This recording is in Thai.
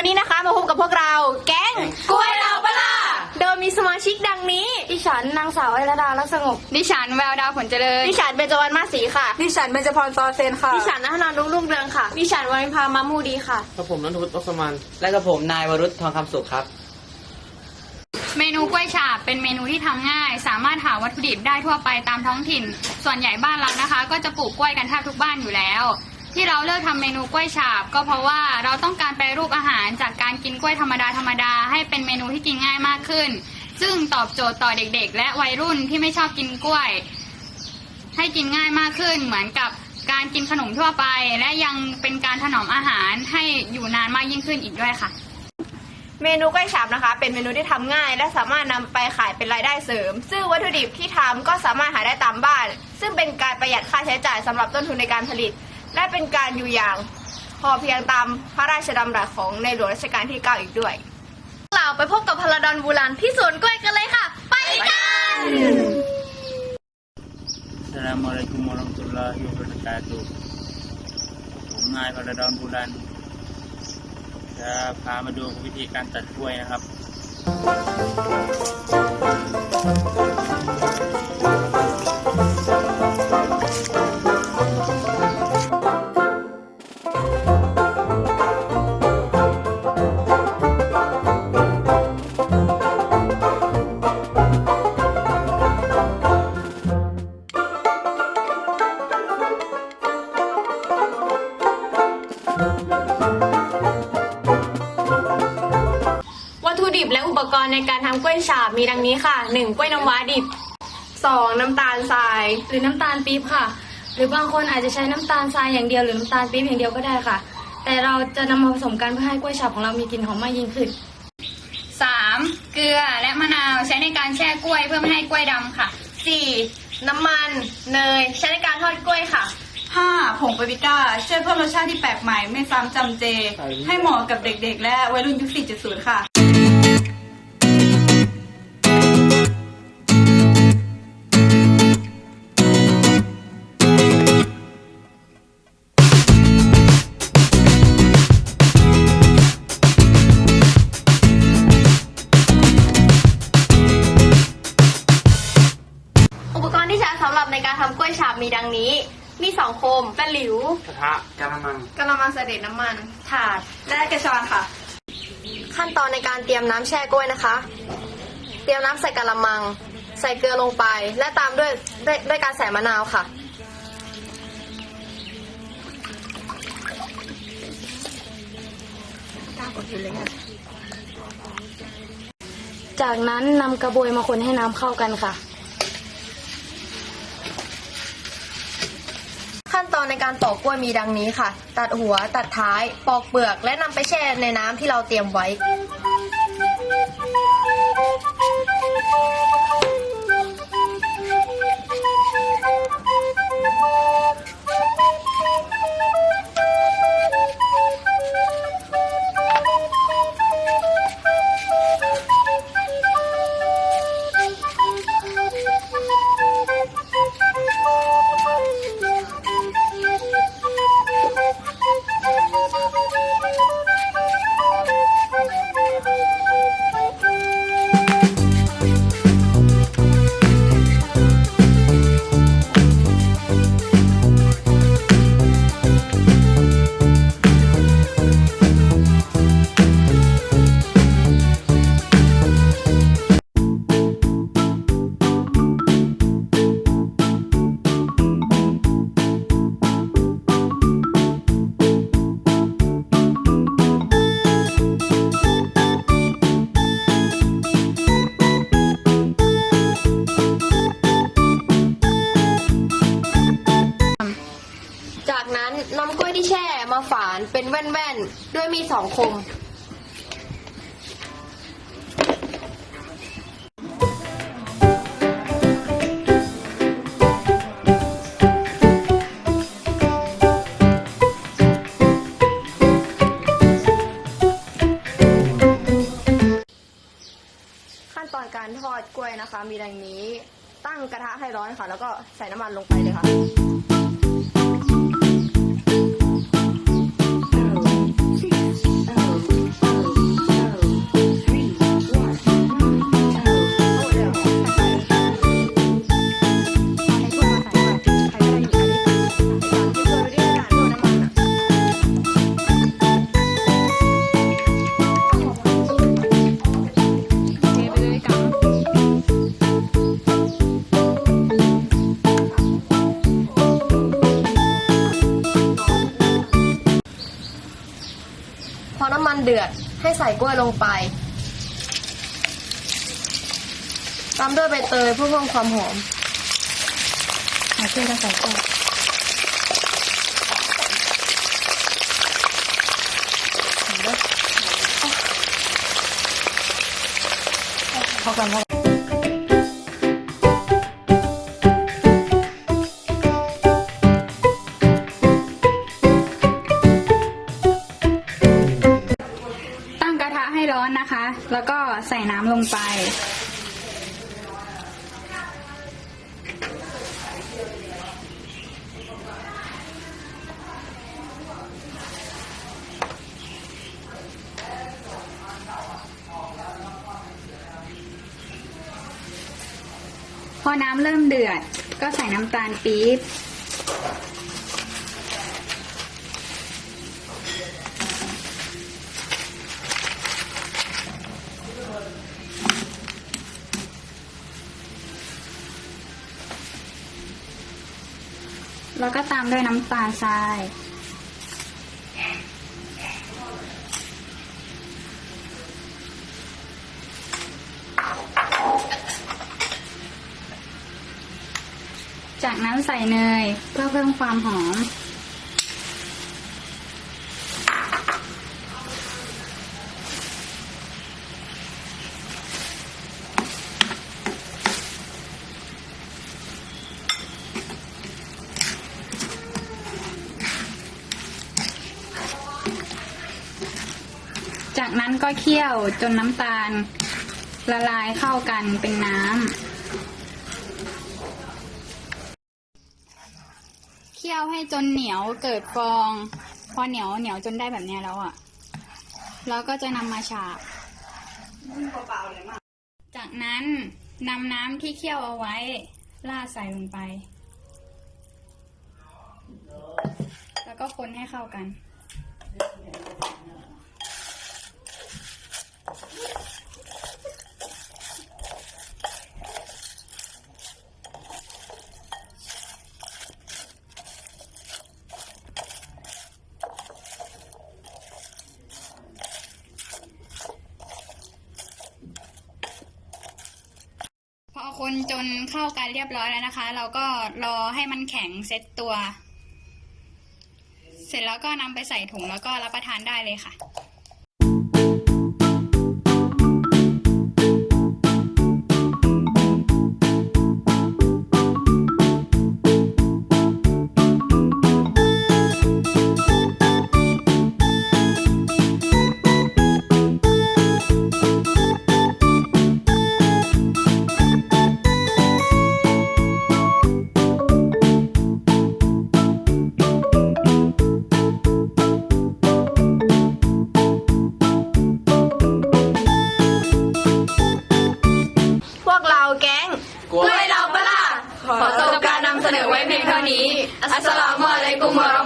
วันนี้นะคะมาพบกับพวกเราแก๊งกล้วยเราปะล่าโดยมีสมาชิกดังนี้ ดิฉันนางสาวไอระดาลักษงบดิฉันแววดาวผลเจริญ ดิฉันเบญจวรรณมาศรีค่ะ ดิฉันเบญจพรซอเซนค่ะ ดิฉันนัทนนท์รุ่งรุ่งเรืองค่ะ ดิฉันวรินพามามูดีค่ะ กับผมนัทวุฒิวัสมันและกับผมนายวรุษทองคำสุขครับ เมนูกล้วยฉาบเป็นเมนูที่ทำง่าย สามารถหาวัตถุดิบได้ทั่วไปตามท้องถิ่น ส่วนใหญ่บ้านเรานะคะ ก็จะปลูกกล้วยกันแทบทุกบ้านอยู่แล้ว ที่เราเลือกทำเมนูกล้วยฉาบ ก็เพราะว่าเราต้องการแปรรูปอาหารจากการกินกล้วยธรรมดาธรรมดาให้เป็นเมนูที่กินง่ายมากขึ้น ซึ่งตอบโจทย์ต่อเด็ก ๆ และวัยรุ่นที่ไม่ชอบกินกล้วย ให้กินง่ายมากขึ้น เหมือนกับการกินขนมทั่วไป และยังเป็นการถนอมอาหารให้อยู่นานมากยิ่งขึ้นอีกด้วยค่ะเมนูกล้วยฉาบนะคะ เป็นเมนูที่ทำง่าย และสามารถนำไปขายเป็นรายได้เสริม ซึ่งวัตถุดิบที่ทำก็สามารถหาได้ตามบ้าน ซึ่งเป็นการประหยัดค่าใช้จ่ายสำหรับต้นทุนในการผลิต และเป็นการอยู่อย่างพอเพียงตามพระราชดำรัสของในหลวงรัชกาลที่ 9 อีกด้วย เราไปพบกับพลดอนบูรันที่สวนกล้วยกันเลยค่ะ ไปกัน Assalamualaikum warahmatullahi wabarakatuh ผมนายพระดอนบุรันจะพามาดูวิธีการตัดกล้วยนะครับ ณ์ในการทำกล้วยฉาบมีดังนี้ค่ะ 1. กล้วยน้ำว้าดิบ 2. น้ำตาลทราย หรือน้ำตาลปี๊บค่ะ หรือบางคนอาจจะใช้น้ำตาลทรายอย่างเดียวหรือน้ำตาลปี๊บอย่างเดียวก็ได้ค่ะ แต่เราจะนำมาผสมกันเพื่อให้กล้วยฉาบของเรามีกลิ่นหอมมากยิ่งขึ้น 3. เกลือและมะนาวใช้ในการแช่กล้วยเพื่อไม่ให้กล้วยดำค่ะ 4. น้ำมันเนยใช้ในการทอดกล้วยค่ะ 5. ผงปาปริก้าช่วยเพิ่มรสชาติที่แปลกใหม่ไม่ซ้ำจำเจ ให้เหมาะกับเด็กๆ และวัยรุ่นยุค4.0 ค่ะ องโคมตะหลิวกระทะกระมังกระมังเสด็จน้ำมัน ถาด และกระชอนค่ะ ขั้นตอนในการเตรียมน้ำแช่กล้วยนะคะ เตรียมน้ำใส่กระมัง ใส่เกลือลงไป และตามด้วยด้วยด้วยการใส่มะนาวค่ะ จากนั้นนำกระบวยมาคนให้น้ำเข้ากันค่ะ ขั้นตอน ในการตอกกล้วยมีดังนี้ค่ะ ตัดหัวตัดท้ายปอกเปลือก และนำไปแช่ในน้ำที่เราเตรียมไว้ สองคม ขั้นตอนการทอดกล้วยนะคะ มีดังนี้ตั้งกระทะให้ร้อนค่ะ แล้วก็ใส่น้ำมันลงไปเลยค่ะ เดือด ให้ใส่กล้วยลงไป ตามด้วยใบเตยเพื่อเพิ่มความหอมมาช่วยกันใส่กล้วยพอกันพอ ร้อนนะคะ แล้วก็ใส่น้ำลงไปพอน้ำเริ่มเดือด ก็ใส่น้ำตาลปี๊บ แล้วก็ตามด้วยน้ำตาลทราย จากนั้นใส่เนยเพื่อเพิ่มความหอม จากนั้นก็เคี่ยวจนน้ำตาล ละลายเข้ากันเป็นน้ำ เคี่ยวให้จนเหนียวเกิดฟอง พอเหนียวเหนียวจนได้แบบนี้แล้วอะ่ะ แล้วก็จะนำมาฉาบจากนั้นนำน้ำที่เคี่ยวเอาไว้ราดใส่ลงไป แล้วก็คนให้เข้ากัน คนจนเข้ากันเรียบร้อยแล้วนะคะ เราก็รอให้มันแข็งเซ็ตตัว เสร็จแล้วก็นำไปใส่ถุงแล้วก็รับประทานได้เลยค่ะา